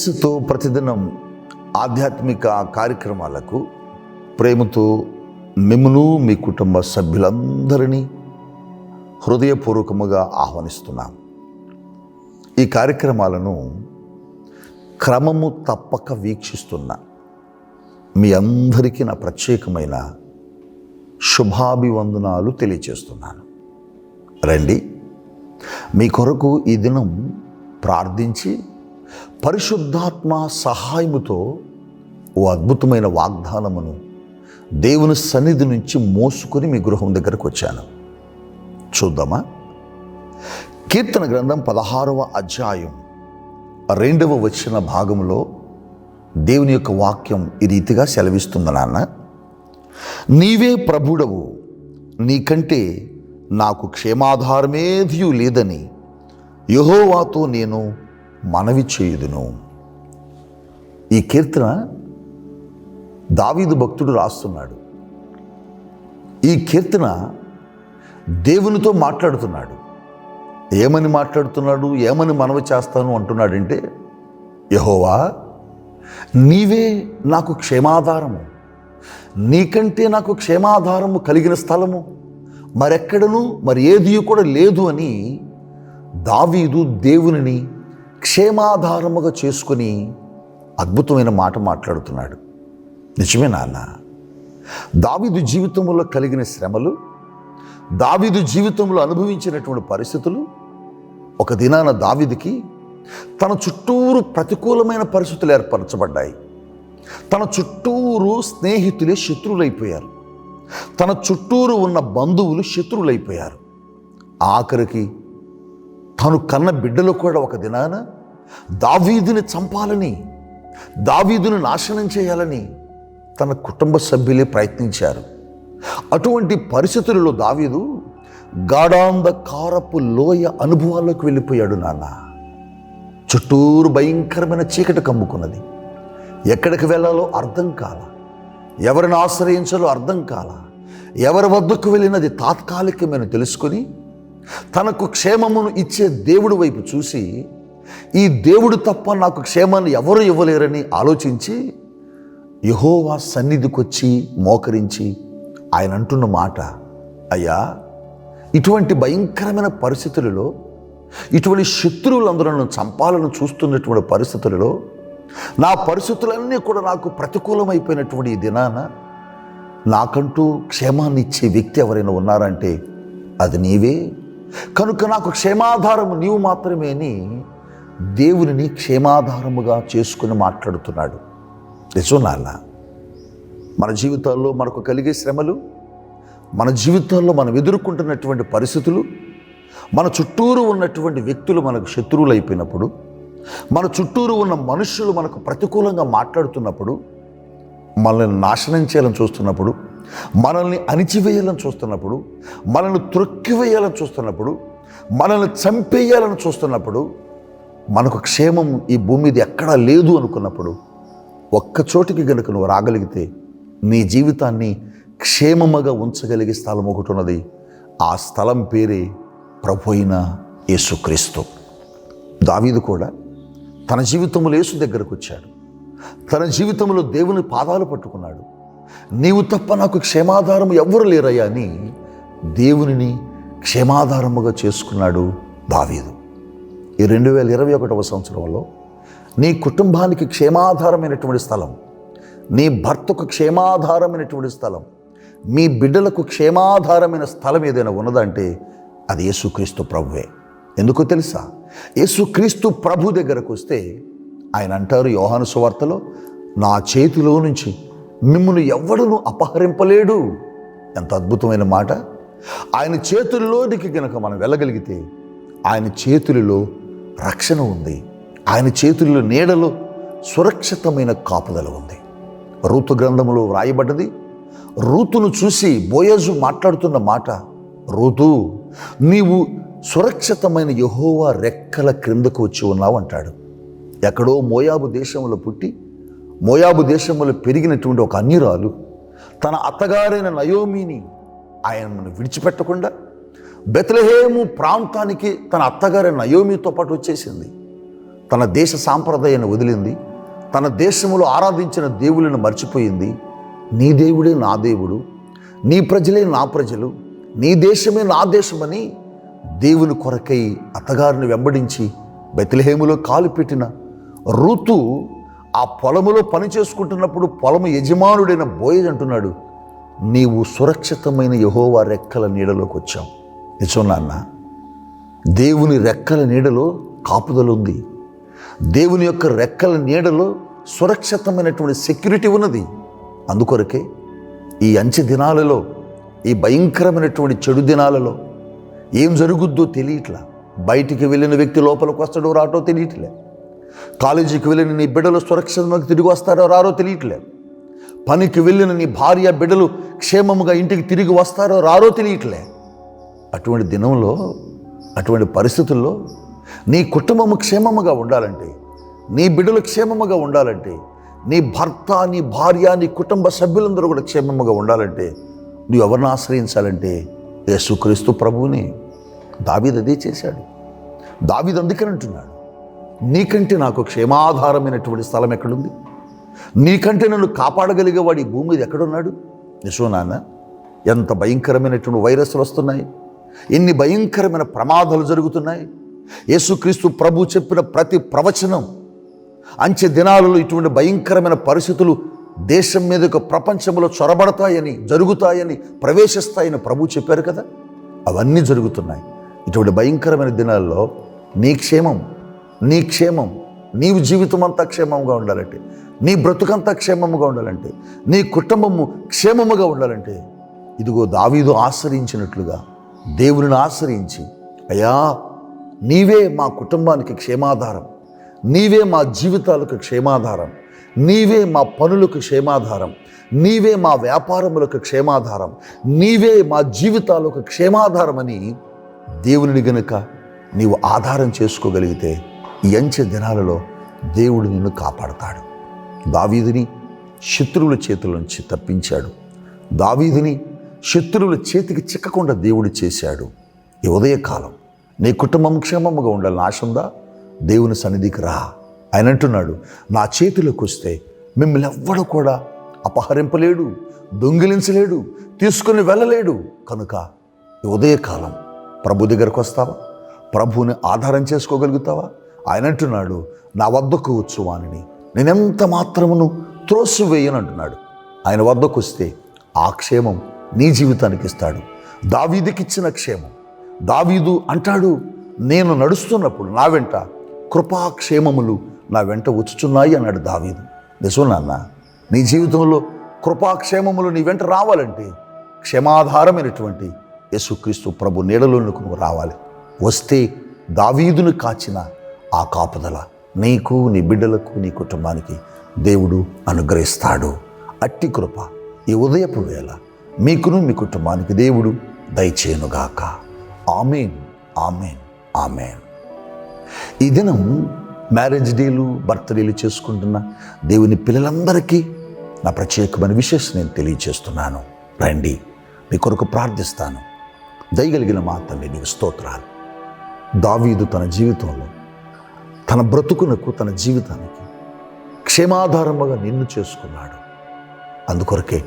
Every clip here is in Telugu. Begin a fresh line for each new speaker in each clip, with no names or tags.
యేసుతో ప్రతిదినం ఆధ్యాత్మిక కార్యక్రమాలకు ప్రేమతో మిమ్మను మీ కుటుంబ సభ్యులందరినీ హృదయపూర్వకముగా ఆహ్వానిస్తున్నాం. ఈ కార్యక్రమాలను క్రమము తప్పక వీక్షిస్తున్న మీ అందరికీ నా ప్రత్యేకమైన శుభాభివందనాలు తెలియచేస్తున్నాను. రండి మీ కొరకు ఈ దినం ప్రార్థించి పరిశుద్ధాత్మ సహాయముతో ఓ అద్భుతమైన వాగ్దానమును దేవుని సన్నిధి నుంచి మోసుకొని మీ గృహం దగ్గరకు వచ్చాను. చూద్దామా? కీర్తన గ్రంథం పదహారవ అధ్యాయం రెండవ వచ్చిన భాగంలో దేవుని యొక్క వాక్యం ఈ రీతిగా సెలవిస్తుంది నాన్న. నీవే ప్రభుడవు నీకంటే నాకు క్షేమాధారమేదియు లేదని యహోవాతో నేను మనవి చేయుదును. ఈ కీర్తన దావీదు భక్తుడు రాస్తున్నాడు. ఈ కీర్తన దేవునితో మాట్లాడుతున్నాడు. ఏమని మాట్లాడుతున్నాడు? ఏమని మనవి చేస్తాను అంటున్నాడంటే యహోవా నీవే నాకు క్షేమాధారము. నీకంటే నాకు క్షేమాధారము కలిగిన స్థలము. మరెక్కడను మరి ఏది కూడా లేదు అని దావీదు దేవునిని క్షేమాధారముగా చేసుకొని అద్భుతమైన మాట మాట్లాడుతున్నాడు. నిజమే నాన్న. దావిదు జీవితంలో కలిగిన శ్రమలు దావిదు జీవితంలో అనుభవించినటువంటి పరిస్థితులు ఒక దినాన దావిదికి తన చుట్టూరు ప్రతికూలమైన పరిస్థితులు ఏర్పరచబడ్డాయి. తన చుట్టూరు స్నేహితులే శత్రువులైపోయారు. తన చుట్టూరు ఉన్న బంధువులు శత్రువులైపోయారు. ఆఖరికి తను కన్న బిడ్డలు కూడా ఒక దినాన దావీదుని చంపాలని దావీదుని నాశనం చేయాలని తన కుటుంబ సభ్యులే ప్రయత్నించారు. అటువంటి పరిస్థితులలో దావీదు గాఢాంధకారపు లోయ అనుభవాల్లోకి వెళ్ళిపోయాడు నాన్న. చుట్టూరు భయంకరమైన చీకటి కమ్ముకున్నది. ఎక్కడికి వెళ్ళాలో అర్థం కాల. ఎవరిని ఆశ్రయించాలో అర్థం కాల. ఎవరి వద్దకు వెళ్ళినది తాత్కాలికమైన తెలుసుకొని తనకు క్షేమమును ఇచ్చే దేవుడి వైపు చూసి ఈ దేవుడు తప్ప నాకు క్షేమాన్ని ఎవరు ఇవ్వలేరని ఆలోచించి యహోవా సన్నిధికొచ్చి మోకరించి ఆయన అంటున్న మాట అయ్యా ఇటువంటి భయంకరమైన పరిస్థితులలో ఇటువంటి శత్రువులందరూ చంపాలను చంపాలని చూస్తున్నటువంటి పరిస్థితులలో నా పరిస్థితులన్నీ కూడా నాకు ప్రతికూలమైపోయినటువంటి ఈ దినాన నాకంటూ క్షేమాన్ని ఇచ్చే వ్యక్తి ఎవరైనా ఉన్నారంటే అది నీవే. కనుక నాకు క్షేమాధారము నీవు మాత్రమే అని దేవునిని క్షేమాధారముగా చేసుకుని మాట్లాడుతున్నాడు. నిజం నాన్న? మన జీవితాల్లో మనకు కలిగే శ్రమలు మన జీవితాల్లో మనం ఎదుర్కొంటున్నటువంటి పరిస్థితులు మన చుట్టూరు ఉన్నటువంటి వ్యక్తులు మనకు శత్రువులు అయిపోయినప్పుడు మన చుట్టూరు ఉన్న మనుషులు మనకు ప్రతికూలంగా మాట్లాడుతున్నప్పుడు మనల్ని నాశనం చేయాలని చూస్తున్నప్పుడు మనల్ని అణిచివేయాలని చూస్తున్నప్పుడు మనల్ని త్రొక్కివేయాలని చూస్తున్నప్పుడు మనల్ని చంపేయాలని చూస్తున్నప్పుడు మనకు క్షేమం ఈ భూమి మీద ఎక్కడా లేదు అనుకున్నప్పుడు ఒక్క చోటికి గనుక నువ్వు రాగలిగితే నీ జీవితాన్ని క్షేమముగా ఉంచగలిగే స్థలం ఒకటి ఉన్నది. ఆ స్థలం పేరే ప్రభు అయిన యేసుక్రీస్తు. దావీదు కూడా తన జీవితంలో యేసు దగ్గరకు వచ్చాడు. తన జీవితంలో దేవుని పాదాలు పట్టుకున్నాడు. నీవు తప్ప నాకు క్షేమాధారం ఎవ్వరు లేరయ్యా అని దేవునిని క్షేమాధారముగా చేసుకున్నాడు దావీదు. ఈ రెండు వేల ఇరవై ఒకటవ సంవత్సరంలో నీ కుటుంబానికి క్షేమాధారమైనటువంటి స్థలం నీ భర్తకు క్షేమాధారమైనటువంటి స్థలం మీ బిడ్డలకు క్షేమాధారమైన స్థలం ఏదైనా ఉన్నదంటే అది యేసుక్రీస్తు ప్రభువే. ఎందుకో తెలుసా? యేసుక్రీస్తు ప్రభు దగ్గరకు వస్తే ఆయన అంటారు యోహాను సువార్తలో నా చేతిలో నుంచి మిమ్మల్ని ఎవడను అపహరింపలేడు. ఎంత అద్భుతమైన మాట. ఆయన చేతుల్లోనికి గనక మనం వెళ్ళగలిగితే ఆయన చేతులలో రక్షణ ఉంది. ఆయన చేతుల్లో నీడలో సురక్షితమైన కాపుదల ఉంది. రూతు గ్రంథములో వ్రాయబడ్డది రూతును చూసి బోయజు మాట్లాడుతున్న మాట రూతు నీవు సురక్షితమైన యహోవా రెక్కల క్రిందకు వచ్చి ఉన్నావు అంటాడు. ఎక్కడో మోయాబు దేశంలో పుట్టి మోయాబు దేశంలో పెరిగినటువంటి ఒక అన్యురాలు తన అత్తగారైన నయోమిని ఆయనను విడిచిపెట్టకుండా బెత్లహేము ప్రాంతానికి తన అత్తగారైన నయోమితో పాటు వచ్చేసింది. తన దేశ సాంప్రదాయాన్ని వదిలింది. తన దేశంలో ఆరాధించిన దేవులను మర్చిపోయింది. నీ దేవుడే నా దేవుడు. నీ ప్రజలే నా ప్రజలు. నీ దేశమే నా దేశమని దేవుని కొరకై అత్తగారిని వెంబడించి బెతిలహేములో కాలు పెట్టిన ఋతు ఆ పొలములో పని చేసుకుంటున్నప్పుడు పొలము యజమానుడైన బోయజ్ అంటున్నాడు నీవు సురక్షితమైన యహోవా రెక్కల నీడలోకి వచ్చావు. నిజం నాన్న దేవుని రెక్కల నీడలో కాపుదలు ఉంది. దేవుని యొక్క రెక్కల నీడలో సురక్షితమైనటువంటి సెక్యూరిటీ ఉన్నది. అందుకొరకే ఈ అంచె దినాలలో ఈ భయంకరమైనటువంటి చెడు దినాలలో ఏం జరుగుద్దో తెలియట్లా. బయటికి వెళ్ళిన వ్యక్తి లోపలికి వస్తాడో రాటో తెలియట్లే. కాలేజీకి వెళ్ళిన నీ బిడ్డలు సురక్షితంగా తిరిగి వస్తారో రారో తెలియట్లే పనికి వెళ్ళిన నీ భార్య బిడ్డలు క్షేమముగా ఇంటికి తిరిగి వస్తారో రారో తెలియట్లే అటువంటి దినంలో అటువంటి పరిస్థితుల్లో నీ కుటుంబము క్షేమముగా ఉండాలంటే నీ బిడ్డలు క్షేమముగా ఉండాలంటే నీ భర్త నీ భార్య నీ కుటుంబ సభ్యులందరూ కూడా క్షేమముగా ఉండాలంటే నువ్వు ఎవరిని ఆశ్రయించాలంటే యేసుక్రీస్తు ప్రభువుని దావీదు అదే చేశాడు. దావీద్ అందుకని అంటున్నాడు. నీకంటే నాకు క్షేమాధారమైనటువంటి స్థలం ఎక్కడుంది? నీకంటే నన్ను కాపాడగలిగేవాడు ఈ భూమి మీద ఎక్కడున్నాడు? నిజం నాన్న ఎంత భయంకరమైనటువంటి వైరస్లు వస్తున్నాయి. ఎన్ని భయంకరమైన ప్రమాదాలు జరుగుతున్నాయి. యేసుక్రీస్తు ప్రభు చెప్పిన ప్రతి ప్రవచనం అంచె దినాలలో ఇటువంటి భయంకరమైన పరిస్థితులు దేశం మీదకు ప్రపంచంలో చొరబడతాయని జరుగుతాయని ప్రవేశిస్తాయని ప్రభు చెప్పారు కదా? అవన్నీ జరుగుతున్నాయి. ఇటువంటి భయంకరమైన దినాల్లో నీ క్షేమం నీ క్షేమం నీవు జీవితం అంతా క్షేమంగా ఉండాలంటే నీ బ్రతుకంతా క్షేమముగా ఉండాలంటే నీ కుటుంబము క్షేమముగా ఉండాలంటే ఇదిగో దావీదు ఆశ్రయించినట్లుగా దేవుని ఆశ్రయించి అయ్యా నీవే మా కుటుంబానికి క్షేమాధారం నీవే మా జీవితాలకు క్షేమాధారం నీవే మా పనులకు క్షేమాధారం నీవే మా వ్యాపారములకు క్షేమాధారం నీవే మా జీవితాలకు క్షేమాధారం అని దేవుని గనుక నీవు ఆధారం చేసుకోగలిగితే ఈ అంచె దినాలలో దేవుడు నిన్ను కాపాడతాడు. దావీదిని శత్రువుల చేతుల నుంచి తప్పించాడు. దావీదిని శత్రువుల చేతికి చిక్కకుండా దేవుడు చేశాడు. ఈ ఉదయకాలం నీ కుటుంబం క్షేమముగా ఉండాలని నాశందా దేవుని సన్నిధికి రా. ఆయన అంటున్నాడు నా చేతిలోకి వస్తే మిమ్మల్ని ఎవ్వడు కూడా అపహరింపలేడు దొంగిలించలేడు తీసుకుని వెళ్ళలేడు. కనుక ఈ ఉదయకాలం ప్రభు దగ్గరకు వస్తావా? ప్రభువుని ఆధారం చేసుకోగలుగుతావా? ఆయన అంటున్నాడు నా వద్దకు వచ్చు వాణిని నేనెంత మాత్రమును త్రోసివేయను అంటున్నాడు. ఆయన వద్దకు వస్తే ఆ క్షేమం నీ జీవితానికి ఇస్తాడు. దావీదికిచ్చిన క్షేమం. దావీదు అంటాడు నేను నడుస్తున్నప్పుడు నా వెంట కృపాక్షేమములు నా వెంట వచ్చుచున్నాయి అన్నాడు దావీదు. నిజం నాన్న నీ జీవితంలో కృపాక్షేమములు నీ వెంట రావాలంటే క్షమాధారమైనటువంటి యేసుక్రీస్తు ప్రభు నీడలోనికి నువ్వు రావాలి. వస్తే దావీదును కాచిన ఆ కాపుదల నీకు నీ బిడ్డలకు నీ కుటుంబానికి దేవుడు అనుగ్రహిస్తాడు. అట్టి కృప ఈ ఉదయపు వేళ మీకును మీ కుటుంబానికి దేవుడు దయచేయనుగాక. Amen amen amen. ఈ దినం మ్యారేజ్ డేలు బర్త్డేలు చేసుకుంటున్న దేవుని పిల్లలందరికీ నా ప్రత్యేకమైన విశేషం నేను తెలియజేస్తున్నాను. రండి మీ కొరకు ప్రార్థిస్తాను. దయగలిగిన మా తల్లి నీకు స్తోత్రాలు. దావీదు తన జీవితంలో తన బ్రతుకునకు తన జీవితానికి క్షేమాధారముగా నిన్ను చేసుకున్నాడు. అందుకొరకే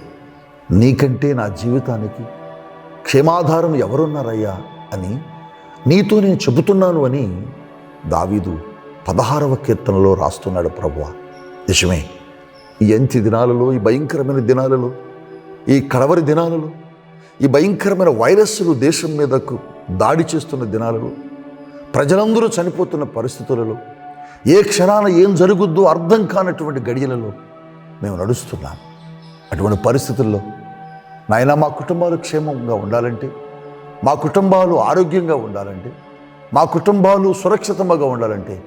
నీకంటే నా జీవితానికి క్షేమాధారం ఎవరున్నారయ్యా అని నీతో నేను చెబుతున్నాను అని దావీదు పదహారవ కీర్తనలో రాస్తున్నాడు ప్రభువ. నిజమే ఈ అంత్య దినాలలో ఈ భయంకరమైన దినాలలో ఈ కడవరి దినాలలో ఈ భయంకరమైన వైరస్లు దేశం మీదకు దాడి చేస్తున్న దినాలలో ప్రజలందరూ చనిపోతున్న పరిస్థితులలో ఏ క్షణాన ఏం జరుగుద్దో అర్థం కానటువంటి గడియలలో మేము నడుస్తున్నాం. అటువంటి పరిస్థితుల్లో నాయన మా కుటుంబాలు క్షేమంగా ఉండాలంటే మా కుటుంబాలు ఆరోగ్యంగా ఉండాలంటే మా కుటుంబాలు సురక్షితంగా ఉండాలంటే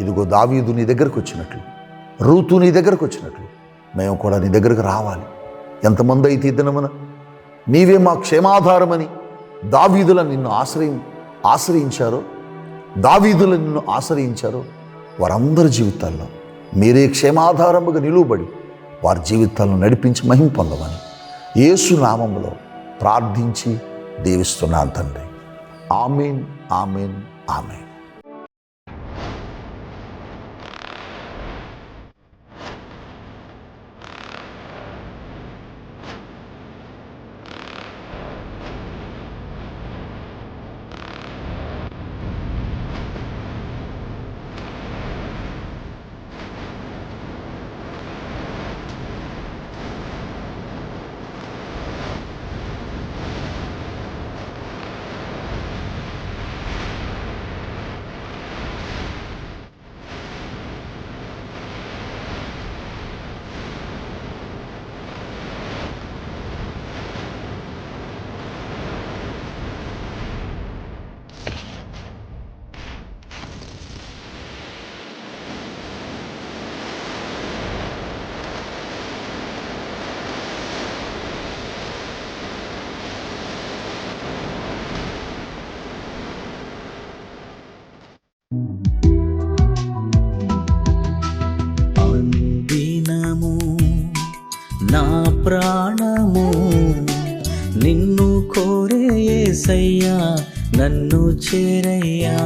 ఇదిగో దావీదు నీ దగ్గరకు వచ్చినట్లు రూతు నీ దగ్గరకు వచ్చినట్లు మేము కూడా నీ దగ్గరకు రావాలి. ఎంతమంది అయితే దినమున నీవే మా క్షేమాధారమని దావీదుల నిన్ను ఆశ్రయం ఆశ్రయించారో దావీదుల నిన్ను ఆశ్రయించారో వారందరి జీవితాల్లో మీరే క్షేమాధారముగా నిలువబడి వారి జీవితాలను నడిపించి మహిం పొందమని యేసు నామంలో ప్రార్థించి దీవిస్తున్నాను తండ్రి. Amen amen amen.
నన్ను చేరయ్యా.